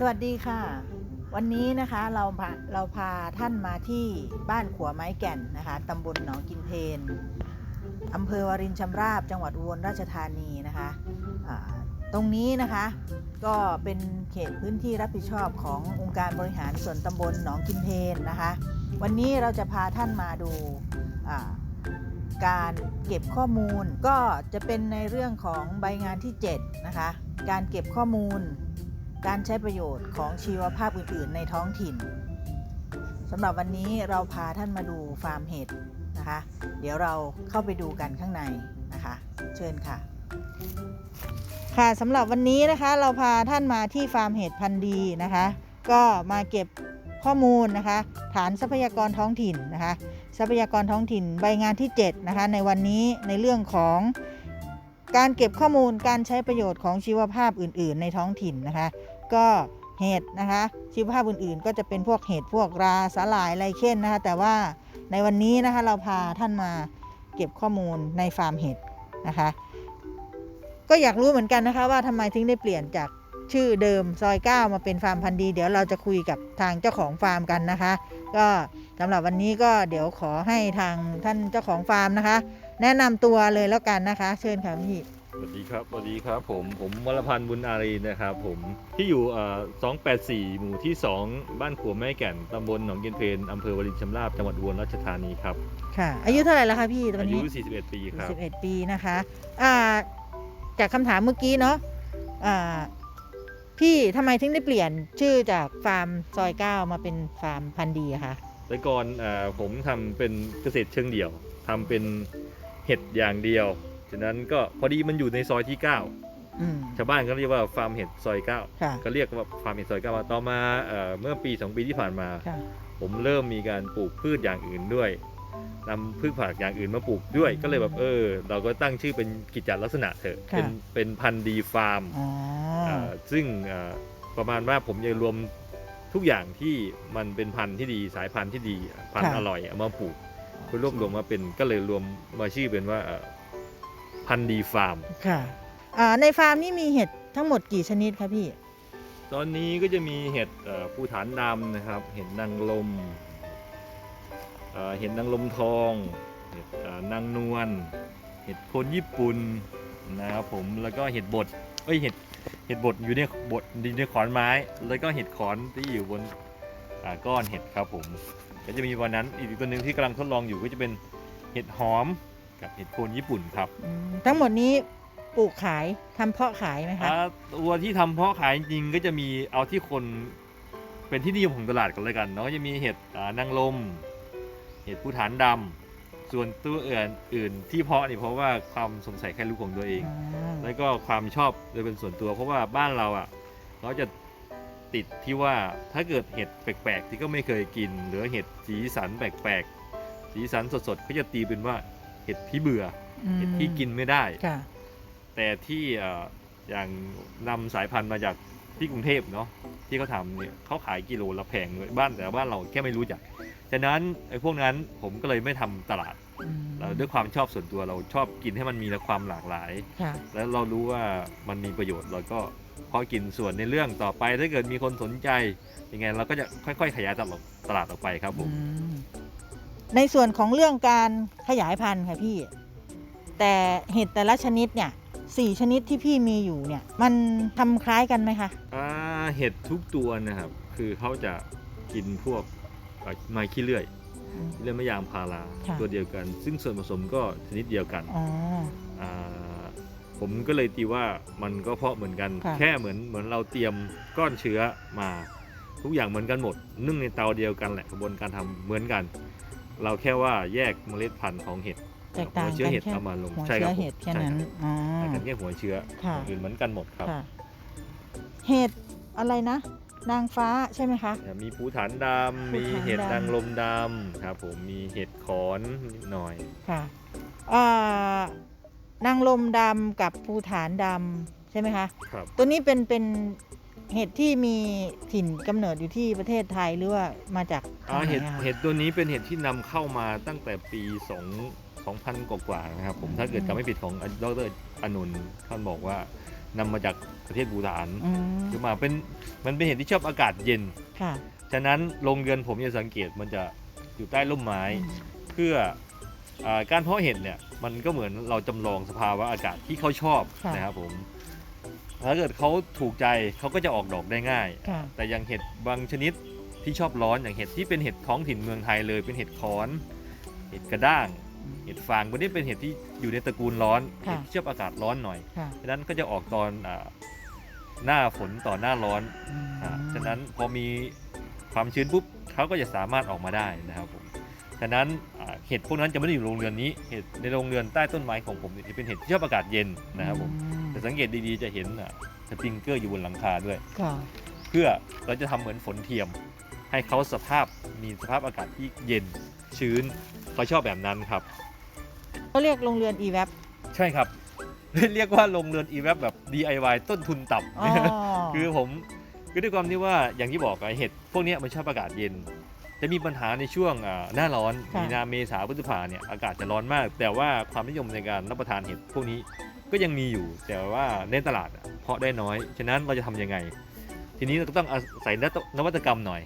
สวัสดีค่ะ วันนี้นะคะเราพาเราพาท่านมาที่บ้านขัวไม้แก่นนะคะตำบลหนองกินเพนอำเภอวารินชำราบจังหวัดอุบลราชธานีนะคะตรงนี้นะคะก็เป็นเขตพื้นที่รับผิดชอบขององค์การบริหารส่วนตำบลหนองกินเพนนะคะ วันนี้เราจะพาท่านมาดูการเก็บข้อมูลก็จะเป็นในเรื่องของใบงานที่ 7 นะคะ การเก็บข้อมูล การใช้ประโยชน์ของชีวภาพอื่น ๆ ในท้องถิ่นสำหรับวันนี้เราพาท่านมาดูฟาร์มเห็ดนะคะ เดี๋ยวเราเข้าไปดูกันข้างในนะคะ เชิญค่ะ ค่ะสำหรับวันนี้นะคะเราพาท่านมาที่ฟาร์มเห็ดพันธุ์ดีนะคะ ก็มาเก็บข้อมูลนะคะ ฐานทรัพยากรท้องถิ่นนะคะ ทรัพยากรท้องถิ่นใบงานที่7นะคะในวันนี้ในเรื่องของการเก็บข้อมูลการใช้ประโยชน์ของชีวภาพอื่น ๆ ในท้องถิ่นนะคะ ก็เห็ดนะคะชีวภาพอื่นๆ ก็จะเป็นพวกเห็ดพวกราสาหร่ายอะไรเช่นนะคะ แต่ว่าในวันนี้นะคะเราพาท่านมาเก็บข้อมูลในฟาร์มเห็ดนะคะ ก็อยากรู้เหมือนกันนะคะว่าทำไมถึงได้เปลี่ยนจากชื่อเดิมซอย 9 มาเป็นฟาร์มพันธุ์ดี เดี๋ยวเราจะคุยกับทางเจ้าของฟาร์มกันนะคะ ก็สำหรับวันนี้ก็เดี๋ยวขอให้ทางท่านเจ้าของฟาร์มนะคะ แนะนำตัวเลยแล้วกันนะคะ เชิญค่ะพี่ สวัสดีครับสวัสดีครับผมผมวรพันธ์บุญอารีนะครับผมที่อยู่เอ่อ284หมู่ที่ 2 บ้านขัวแม่แก่นตำบลหนองเย็นเพนอำเภอวรินชำราบจังหวัดอุบลราชธานีครับค่ะอายุเท่าไหร่แล้วคะพี่ตอนอายุนี้41 ปีครับ 11 ปีนะคะอ่าจากคำถามเมื่อกี้เนาะอ่าพี่ทำไมถึงได้เปลี่ยนชื่อจากฟาร์มซอยเก้ามาเป็นฟาร์มพันธุ์ดีอะคะแต่ก่อนเออผมทำเป็นเกษตรเชิงเดี่ยวทำเป็นเห็ดอย่างเดียว ฉะนั้นก็พอดีมันอยู่ในซอยที่9อืมชาวบ้านก็เรียกว่าฟาร์มเห็ดซอย9ค่ะก็เรียกว่าฟาร์มเห็ดซอย9มาต่อมาเอ่อเมื่อปี2ปีที่ผ่านมาค่ะผมเริ่มมีการปลูกพืชอย่างอื่นด้วยนำพืชผักอย่างอื่นมาปลูกด้วย ก็เลยแบบเออ เราก็ตั้งชื่อเป็นกิจจลักษณะเถอะค่ะเป็นเป็นพันธุ์ดีฟาร์มอ๋อเอ่อซึ่งเอ่อประมาณว่าผมจะรวมทุกอย่างที่มันเป็นพันธุ์ที่ดีสายพันธุ์ที่ดีพันธุ์อร่อยเอามาปลูกเพื่อรวบรวมมาเป็นก็เลยรวมมาชื่อเป็นว่าเอ่อ พันธุ์ดีฟาร์ม ค่ะอ่าในฟาร์มนี่มีเห็ดทั้งหมดกี่ชนิดคะพี่ ตอนนี้ก็จะมีเห็ดเอ่อภูฐานดำนะครับ เห็ดนางลมเอ่อเห็ดนางลมทอง เห็ดเอ่อนางนวล เห็ดโคนญี่ปุ่นนะครับผม แล้วก็เห็ดบด เอ้ยเห็ดเห็ดบดอยู่ในบดอยู่ในขอนไม้ แล้วก็เห็ดขอนที่อยู่บนอ่าก้อนเห็ดครับผม ก็จะมีวันนั้นอีกตัวหนึ่งที่กำลังทดลองอยู่ก็จะเป็นเห็ดหอม กับเห็ดโคนญี่ปุ่นครับอืมทั้งหมดนี้ปลูกขายทำเพาะขายไหมคะอ่าตัวที่ทำเพาะขายจริงๆก็จะมีเอาที่คนเป็นที่นิยมของตลาดกันเลยกันเนาะจะมีเห็ดอ่านางลม เห็ดผู้ฐานดำส่วนตัวอื่นอื่นที่เพาะนี่เพราะว่าความสงสัยแค่รู้ของตัวเองอ๋อแล้วก็ความชอบโดยเป็นส่วนตัวเพราะว่าบ้านเราอะเขาจะติดที่ว่าถ้าเกิดเห็ดแปลกๆ ที่ก็ไม่เคยกิน หรือเห็ดสีสันแปลกๆ สีสันสดๆเขาจะตีเป็นว่า เห็ดพี่เบื่ออเห็ดที่กินไม่ได้ค่ะแต่ที่เอ่ออย่างนำสายพันธุ์มาจากที่กรุงเทพเนาะที่เขาทำเนี่ยเขาขายกิโลละแพงเลยบ้านแต่บ้านเราแค่ไม่รู้จักฉะนั้นไอ้พวกนั้นผมก็เลยไม่ทำตลาดอืมเราด้วยความชอบส่วนตัวเราชอบกินให้มันมีความหลากหลายค่ะแล้วเรารู้ว่ามันมีประโยชน์เราก็พอกินส่วนในเรื่องต่อไปถ้าเกิดมีคนสนใจยังไงเราก็จะค่อย ๆ ขยายตลาดตลาดออกไปครับผมอืม ในส่วนของเรื่องการขยายพันธุ์ค่ะพี่ แต่เห็ดแต่ละชนิดเนี่ยสี่ชนิดที่พี่มีอยู่เนี่ย มันทำคล้ายกันไหมคะ อ่าเห็ดทุกตัวนะครับ คือเขาจะกินพวกเอ่อไม้ขี้เลื่อยอืมเลื่อยไม้ยางพาราค่ะ ตัวเดียวกัน ซึ่งส่วนผสมก็ชนิดเดียวกันอ๋ออ่าผมก็เลยตีว่ามันก็เพาะเหมือนกัน ค่ะ แค่เหมือนเหมือนเราเตรียมก้อนเชื้อมา ทุกอย่างเหมือนกันหมดนึ่งในเตาเดียวกันแหละกระบวนการทำเหมือนกัน เราแค่ว่าแยกเมล็ดพันธุ์ของเห็ดแตกต่างหัวเชื้อกันเห็ดแค่เอามาลงหัวใช่คเชื้รัอบผมเห็ดแค่ใช่นั้นรับอ๋อแต่กันแค่หัวเชื้อค่ะอย่างอื่นเหมือนกันหมดครับค่ะ เห็ดอะไรนะ นางฟ้าใช่ไหมคะ มีภูฐานดำภูมีฐานเห็ดดำนางลมดำครับผมมีเห็ดขอนนิดหน่อย ค่ะอ่านางลมดำกับภูฐานดำใช่ไหมคะ ครับตัวนี้เป็นเป็น เห็ดที่มีถิ่นกำเนิดอยู่ที่ประเทศไทยหรือว่ามาจากอ่าทางไหนเห็ดอะคะเห็ดตัวนี้เป็นเห็ดที่นำเข้ามาตั้งแต่ปี2 2000กว่าๆนะครับผมถ้าเกิดจำไม่ผิดของดรอนุนท์ท่านบอกว่านำมาจากประเทศบูตานอืมคือมาเป็นมันเป็นเห็ดที่ชอบอากาศเย็นค่ะฉะนั้นโรงเรือนผมจะสังเกตมันจะอยู่ใต้ร่มไม้ เพื่ออาการเพาะเห็ดเนี่ยมันก็เหมือนเราจำลองสภาวะอากาศที่เขาชอบค่ะนะครับผม ถ้าเกิดเขาถูกใจเขาก็จะออกดอกได้ง่าย ค่ะ แต่อย่างเห็ดบางชนิดที่ชอบร้อนอย่างเห็ดที่เป็นเห็ดท้องถิ่นเมืองไทยเลยเป็นเห็ดคอน เห็ดกระด้าง เห็ดฟางพวกนี้เป็นเห็ดที่อยู่ในตระกูลร้อนค่ะ เห็ดที่ชอบอากาศร้อนหน่อยค่ะฉะนั้นก็จะออกตอนอาหน้าฝนต่อหน้าร้อนอืมอ่าฉะนั้นพอมีความชื้นปุ๊บเขาก็จะสามารถออกมาได้นะครับผมฉะนั้นอ่าเห็ดพวกนั้นจะไม่ได้อยู่โรงเรือนนี้เห็ดในโรงเรือนใต้ต้นไม้ของผมเนี่ยจะเป็นเห็ดที่ชอบอากาศเย็นนะครับผม อืม แต่สังเกตดีๆจะเห็นอะสปริงเกอร์อยู่บนหลังคาด้วย ค่ะ เพื่อเราจะทำเหมือนฝนเทียม ให้เขาสภาพมีสภาพอากาศที่เย็นชื้นเขาชอบแบบนั้นครับเขาเรียกโรงเรือน e v a p ใช่ครับ เรียกว่าโรงเรือนอีแวบแบบ DIY ต้นทุนต่ำอ๋อคือผมคือด้วยความที่ว่าอย่างที่บอกอะเห็ดพวกเนี้ยมันชอบอากาศเย็น จะมีปัญหาในช่วงอ่าหน้าร้อนค่ะ มีนาเมษาพฤษภาเนี่ยอากาศจะร้อนมาก แต่ว่าความนิยมในการรับประทานเห็ดพวกนี้ ก็ยังมีอยู่แต่ว่าในตลาดอะเพาะได้น้อย ฉะนั้นเราจะทำยังไง ทีนี้เราก็ต้องอาศัยนวัตกรรมหน่อย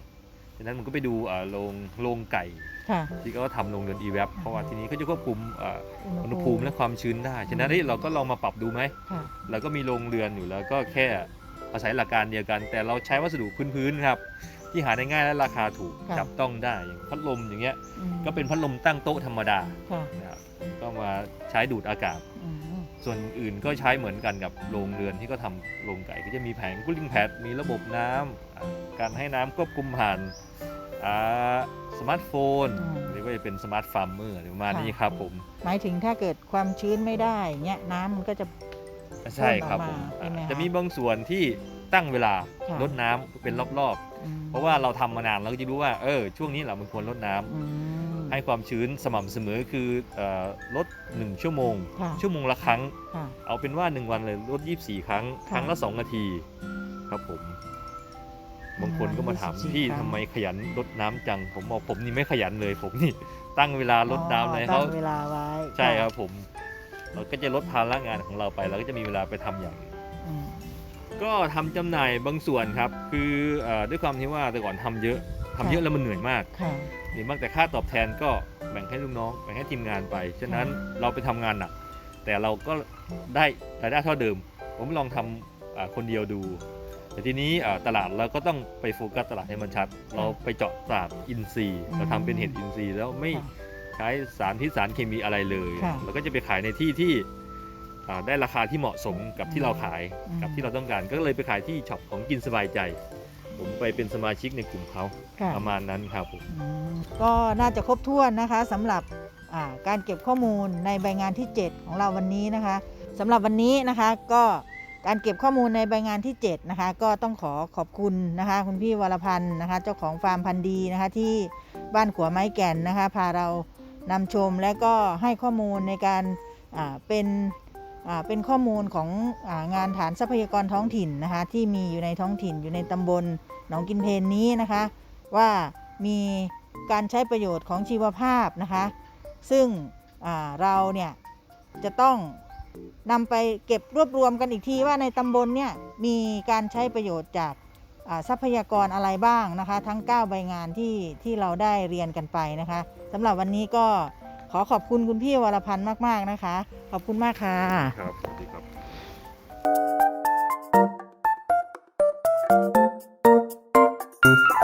ฉะนั้นมันก็ไปดูอ่าโรงโรงไก่ค่ะที่ที่เขาทำโรงเรือน e v a p เพราะว่าทีนี้เขาจะควบคุมอ่าอุณหภูมิและความชื้นได้ ฉะนั้นเฮ้ยเราก็ลองมาปรับดูไหมค่ะเราก็มีโรงเรือนอยู่แล้วก็แค่อาศัยหลักการเดียวกัน แต่เราใช้วัสดุพื้นๆครับที่หาได้ง่ายและราคาถูกค่ะจับต้องได้อย่างพัดลมอย่างเงี้ยอืมก็เป็นพัดลมตั้งโต๊ะธรรมดาค่ะนะครับก็มาใช้ดูดอากาศอืม ส่วนอื่นก็ใช้เหมือนกันกับโรงเรือนที่เขาทำโรงไก่ก็จะมีแผง cooling pad มีระบบน้ำอ่าการให้น้ำควบคุมผ่านอ่าสมาร์ทโฟนหรือว่าจะเป็นสมาร์ทฟาร์มเมอร์อะไรประมาณนี้ครับผม หมายถึงถ้าเกิดความชื้นไม่ได้เงี้ยน้ำมันก็จะใช่ครับผมพ่นออกมาใช่ไหมคะจะมีบางส่วนที่ตั้งเวลาค่ะลดน้ำเป็นรอบอืมๆเพราะว่าเราทำมานานเราก็จะรู้ว่าเออช่วงนี้เรามันควรลดน้ำอืม ให้ความชื้นสม่ำเสมอคือเอ่อลด 1 ชั่วโมงค่ะชั่วโมงละครั้งค่ะเอาเป็นว่า 1 วันเลยลด 24 ครั้งค่ะครั้งละ 2 นาที ครับผม บางคนก็มาถาม24พี่ครั้งทำไมขยันลดน้ำจัง ผมบอกผมนี่ไม่ขยันเลย ผมนี่ตั้งเวลาลดน้ำเลยอ๋อเขาตั้งเวลาไว้ ใช่ครับผม เราก็จะลดภาระงานของเราไป เราก็จะมีเวลาไปทำอย่างอื่นอืมก็ทำจำหน่ายบางส่วนครับ คือเออด้วยความที่ว่าแต่ก่อนทำเยอะ ทำเยอะแล้วมันเหนื่อยมากค่ะ เหนื่อยมากแต่ค่าตอบแทนก็แบ่งให้ลูกน้องแบ่งให้ทีมงานไป ฉะนั้นเราไปทำงานหนักแต่เราก็ได้รายได้เท่าเดิม ผมลองทำอ่าคนเดียวดู แต่ทีนี้อ่าตลาดเราก็ต้องไปโฟกัสตลาดให้มันชัด เราไปเจาะตลาดอินทรีย์อืมเราทำเป็นเห็ดอินทรีย์แล้วไม่ค่ะใช้สารพิษสารเคมีอะไรเลยค่ะเราก็จะไปขายในที่ที่อ่าได้ราคาที่เหมาะสมกับที่เราขาย อืมกับที่เราต้องการ ก็เลยไปขายที่ช็อปของกินสบายใจ ผมไปเป็นสมาชิกในกลุ่มเขาค่ะ ประมาณนั้นครับผม อืมก็น่าจะครบถ้วนนะคะสำหรับอ่าการเก็บข้อมูลในใบงานที่ 7 ของเราวันนี้นะคะสำหรับวันนี้นะคะก็การเก็บข้อมูลในใบงานที่ 7 นะคะ ก็ต้องขอขอบคุณนะคะคุณพี่วรพันธ์นะคะ เจ้าของฟาร์มพันธุ์ดีนะคะ ที่บ้านขัวไม้แก่นนะคะ พาเรานำชมและก็ให้ข้อมูลในการอ่าเป็นอ่า เป็นข้อมูลของงานฐานทรัพยากรท้องถิ่นนะคะที่มีอยู่ในท้องถิ่นอยู่ในตำบลหนองกินเพนนี้นะคะ ว่ามีการใช้ประโยชน์ของชีวภาพนะคะ ซึ่งเราเนี่ยจะต้องนำไปเก็บรวบรวมกันอีกทีว่าในตำบลเนี่ยมีการใช้ประโยชน์จากทรัพยากรอะไรบ้างนะคะ ทั้ง 9 ใบงานที่ที่เราได้เรียนกันไปนะคะสำหรับวันนี้ก็ ขอขอบคุณคุณพี่วรพันธ์มาก ๆ นะคะ ขอบคุณมากค่ะ ครับสวัสดีครับ